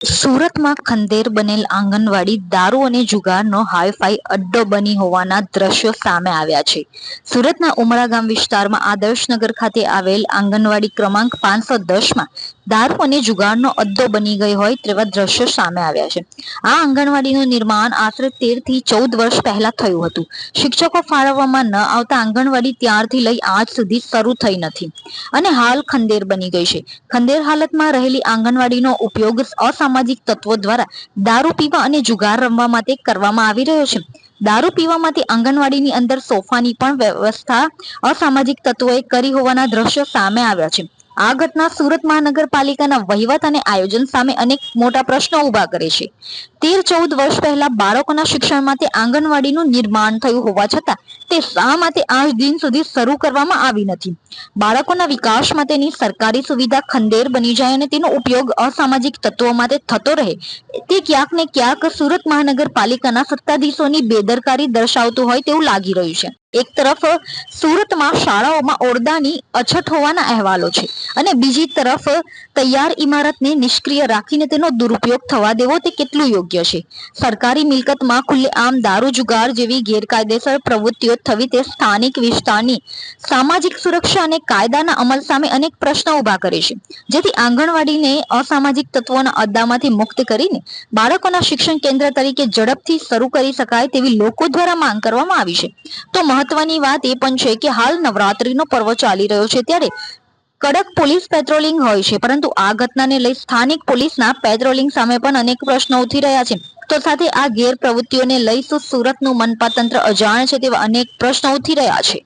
સુરતમાં ખંડેર બનેલ આંગણવાડી દારૂ અને જુગારનો હાઈફાઈ અડ્ડો બની હોવાના દ્રશ્યો સામે આવ્યા છે. સુરતના ઉમરા ગામ વિસ્તારમાં આદર્શનગર ખાતે આવેલ આંગણવાડી ક્રમાંક પાંચસો દસમાં દારૂ અને જુગારનો અડ્ડો બની ગઈ હોય તેવા દ્રશ્યો સામે આવ્યા છે. આ આંગણવાડીનું નિર્માણ આશરે તેરથી ચૌદ વર્ષ પહેલા થયું હતું. શિક્ષકો ફાળવવામાં ન આવતા આંગણવાડી ત્યારથી લઈ આજ સુધી શરૂ થઈ નથી. અને હાલ ખંડેર બની ગઈ છે. ખંદેર હાલતમાં રહેલી આંગણવાડીનો ઉપયોગ અસામાજિક તત્વો દ્વારા દારૂ પીવા અને જુગાર રમવા માટે કરવામાં આવી રહ્યો છે. દારૂ પીવા માટે આંગણવાડીની અંદર સોફાની પણ વ્યવસ્થા અસામાજિક તત્વોએ કરી હોવાના દ્રશ્યો સામે આવ્યા છે. આ ઘટના સુરત મહાનગરપાલિકાના વહીવટ અને આયોજન સામે અનેક મોટા પ્રશ્નો ઊભા કરે છે. તેર ચૌદ વર્ષ પહેલા બાળકોના શિક્ષણ માટે આંગણવાડીનું નિર્માણ થયું હોવા છતાં તે શા માટે આજ દિન સુધી શરૂ કરવામાં આવી નથી? બાળકોના વિકાસ માટેની સરકારી સુવિધા ખંડેર બની જાય અને તેનો ઉપયોગ અસામાજિક તત્વો માટે થતો રહે, તે ક્યાંક ને ક્યાંક સુરત મહાનગરપાલિકાના સત્તાધીશોની બેદરકારી દર્શાવતું હોય તેવું લાગી રહ્યું છે. એક તરફ સુરતમાં શાળાઓમાં ઓરડાની અછત હોવાના અહેવાલો છે અને બીજી તરફ તૈયાર ઇમારતને નિષ્ક્રિય રાખીને તેનો દુરુપયોગ થવા દેવો તે કેટલું યોગ્ય છે? સરકારી મિલકતમાં ખુલ્લેઆમ દારૂ જુગાર જેવી ગેરકાયદેસર પ્રવૃત્તિઓ થવી તે સ્થાનિક વિસ્તારની સામાજિક સુરક્ષા અને કાયદાના અમલ સામે અનેક પ્રશ્નો ઊભા કરે છે. જેથી આંગણવાડીને અસામાજિક તત્વોના અડ્ડામાંથી મુક્ત કરીને બાળકોના શિક્ષણ કેન્દ્ર તરીકે ઝડપથી શરૂ કરી શકાય તેવી લોકો દ્વારા માંગ કરવામાં આવી છે. તો મહત્વની વાત એ પણ છે કે હાલ નવરાત્રીનો પર્વ ચાલી રહ્યો છે ત્યારે કડક પોલીસ પેટ્રોલિંગ હોય છે, પરંતુ આ ઘટનાને લઈ સ્થાનિક પોલીસના પેટ્રોલિંગ સામે પણ અનેક પ્રશ્નો ઉઠી રહ્યા છે. તો સાથે આ ગેરપ્રવૃત્તિઓને લઈ શું સુરતનું મનપાતંત્ર અજાણ છે તેવા અનેક પ્રશ્નો ઉઠી રહ્યા છે.